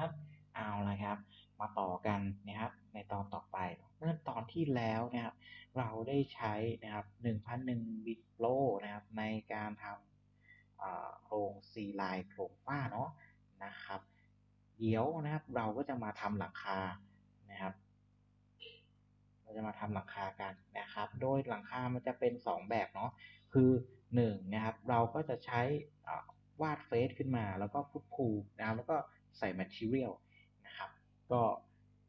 ครับเอาละครับ มาต่อกันนะครับในตอนต่อไป เมื่อตอนที่แล้วนะครับ เราได้ใช้นะครับ1,001บิตโลนะครับ ในการทำโครงซีไลน์โครงฝ้าเนาะนะครับ เดี๋ยวนะครับเราก็จะมาทำหลังคานะครับ เราจะมาทำหลังคากันนะครับ โดยหลังคามันจะเป็น 2 แบบเนาะคือ1นะครับ เราก็จะใช้วาดเฟซขึ้นมาแล้วก็ฟุตพูนะครับแล้วก็ ใส่ material นะครับ ก็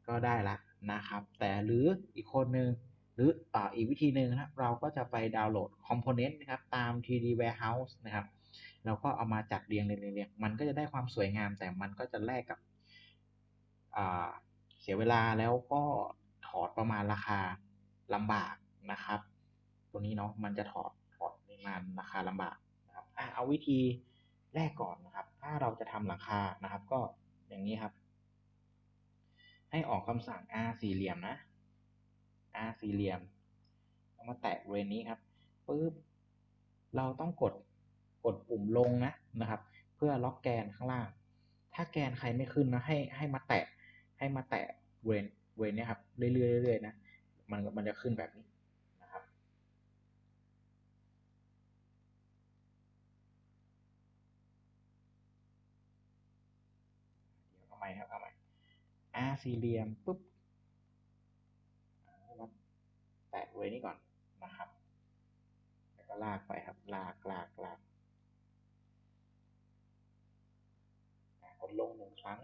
ก็ได้ละนะครับ แต่หรืออีกคนหนึ่งหรือออีกวิธีหนึ่งนะครับเราก็จะไปดาวน์โหลดคอมโพเนนต์นะครับตาม 3D warehouse นะครับแล้วก็เอามาจัดเรียงเรียงเรียงมันก็จะได้ความสวยงาม แต่มันก็จะแลกกับเสียเวลาแล้วก็ถอดประมาณราคาลำบากนะครับ ตัวนี้เนาะมันจะถอดถอดปริมาณราคาลำบากนะครับเอาวิธี แรกก่อนนะครับ ถ้าเราจะทำหลังคานะครับ ก็อย่างนี้ครับ ให้ออกคำสั่ง R สี่เหลี่ยมนะ R สี่เหลี่ยมเอามาแตะบริเวณนี้ครับปุ๊บเราต้องกดกดปุ่มลงนะนะครับ เพื่อล็อกแกนข้างล่าง ถ้าแกนใครไม่ขึ้นนะให้ให้มาแตะให้มาแตะเวนเวนเนี่ยครับเรื่อยๆเรื่อยๆนะมันมันจะขึ้นแบบนี้ ม่ครับเอาใหม่ R สี่เหลี่ยมปุ๊บแตะไว้นี่ก่อนนะครับ แล้วก็ลากไปครับ ลากลากลากกดลงหนึ่งครั้ง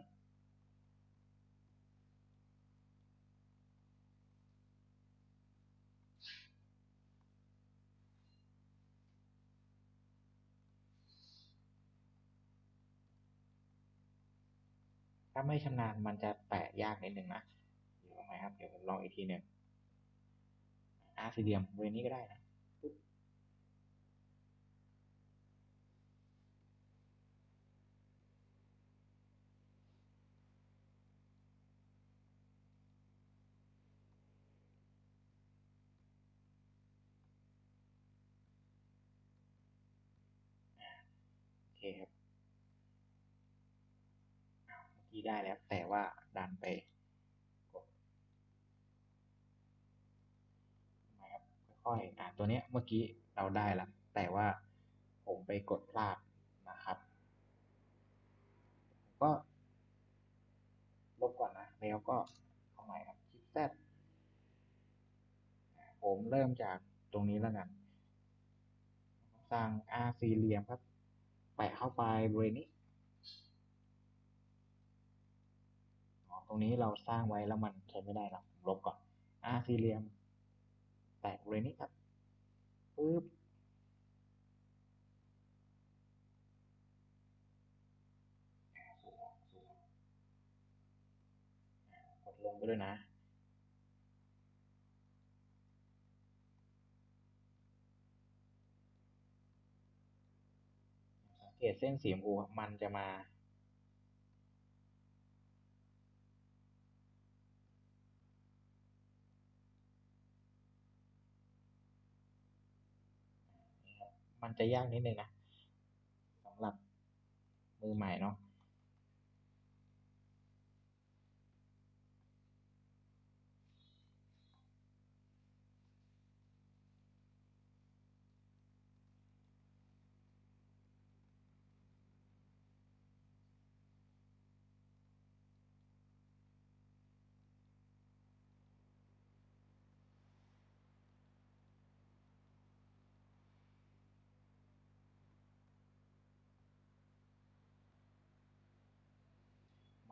ถ้าไม่ชำนาญมันจะแตะยากนิดนึงนะเดี๋ยวเอาใหมครับ เดี๋ยวผมลองอีกทีหนึ่งอาสี่เหลี่ยมเวนี้ก็ได้นะโอเคครับี้ได้แล้ว แต่ว่าดันไปกดทำไมครับค่อยๆอ่าตัวเนี้ยเมื่อกี้เราได้ละแต่ว่าผมไปกดพลาดนะครับ ก็ลบก่อนนะ แล้วก็เอาใหม่ครับชิปแซดผมเริ่มจากตรงนี้แล้วกันสั่ง R สี่เหลี่ยมครับ แปะเข้าไปบริเวณนี้ รงนี้เราสร้างไว้แล้วมันใช้ไม่ได้เราลบก่อน R สี่เหลี่ยม แตะบริเวณนี้ครับปึ๊บกดลงไปด้วยนะสังเกตเส้นสีชมพูมันจะมา มันจะยากนิดนึงนะสำหรับมือใหม่เนาะ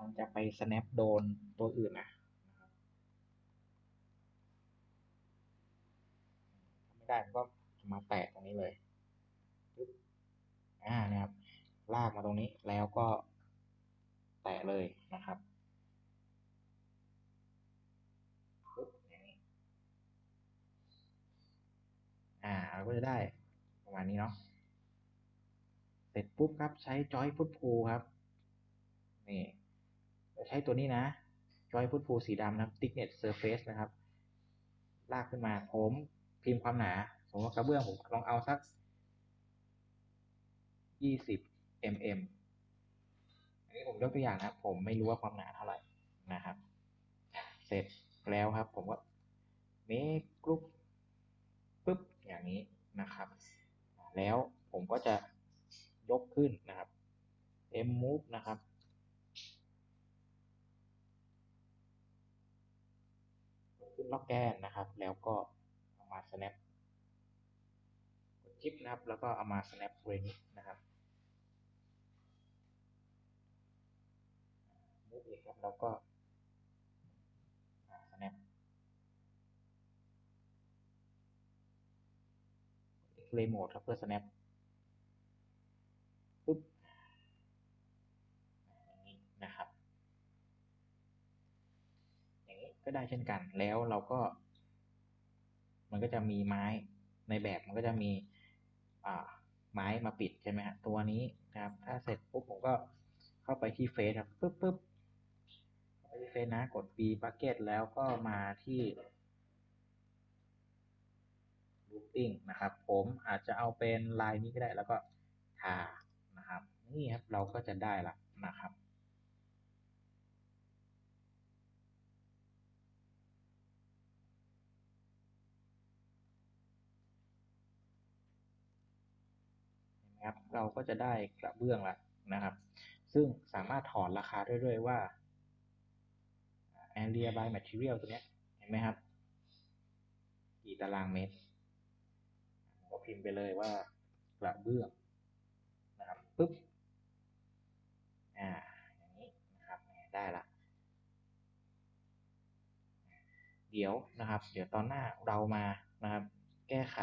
มันจะไป snap โดนตัวอื่นนะไม่ได้ก็จะมาแตะตรงนี้เลยอ่านะครับ ลากมาตรงนี้แล้วก็แตะเลยนะครับอ่างนี้อ่าเราก็จะได้ประมาณนี้เนาะ เสร็จปุ๊บครับใช้จอยฟุตพูครับ ใช้ตัวนี้นะจอยฟุตพูสีดำนะครับ thickness surface นะครับ ลากขึ้นมาผมพิมพ์ความหนาสมมติว่ากระเบื้องผมลองเอาสัก 20 mm อันนี้ผมยกตัวอย่างนะครับผมไม่รู้ว่าความหนาเท่าไหร่นะครับ เสร็จแล้วครับ ผมก็เมคกรุ๊ปปุ๊บอย่างนี้นะครับ แล้วผมก็จะยกขึ้นนะครับ m move นะครับ ขึ้นล็อกแกนนะครับ แล้วก็เอามา snap กดชิปนะครับ แล้วก็เอามา snap เรนินะครับ move อีกครับ แล้วก็ snap X-ray mode ครับเพื่อ snap ปุ๊บอย่างนี้นะครับ อย่างนี้ ก็ได้เช่นกัน แล้วเราก็ มันก็จะมีไม้ในแบบมันก็จะมีไม้มาปิดใช่ไหมฮะตัวนี้นะครับ ถ้าเสร็จปุ๊บผมก็เข้าไปที่เฟซครับปุ๊บปุ๊บไปที่เฟซนะกด B bucket แล้วก็มาที่ booking นะครับ ผมอาจจะเอาเป็นลายนี้ก็ได้แล้วก็ทานะครับ นี่ครับเราก็จะได้ละนะครับ นะครับ เราก็จะได้กระเบื้องละนะครับ ซึ่งสามารถถอดราคาได้ด้วยว่า area by material ตัวเนี้ยเห็นไหมครับ กี่ตารางเมตรก็พิมพ์ไปเลยว่ากระเบื้องนะครับปุ๊บอ่าอย่างนี้นะครับได้ละเดี๋ยวนะครับ เดี๋ยวตอนหน้าเรามานะครับ แก้ไข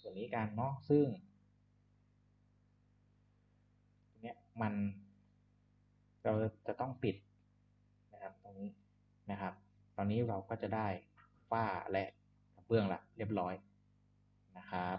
ส่วนนี้กันเนาะซึ่ง มัน เราจะต้องปิดนะครับตรงนี้นะครับ ตอนนี้เราก็จะได้ฝ้าและกระเบื้องละเรียบร้อยนะครับ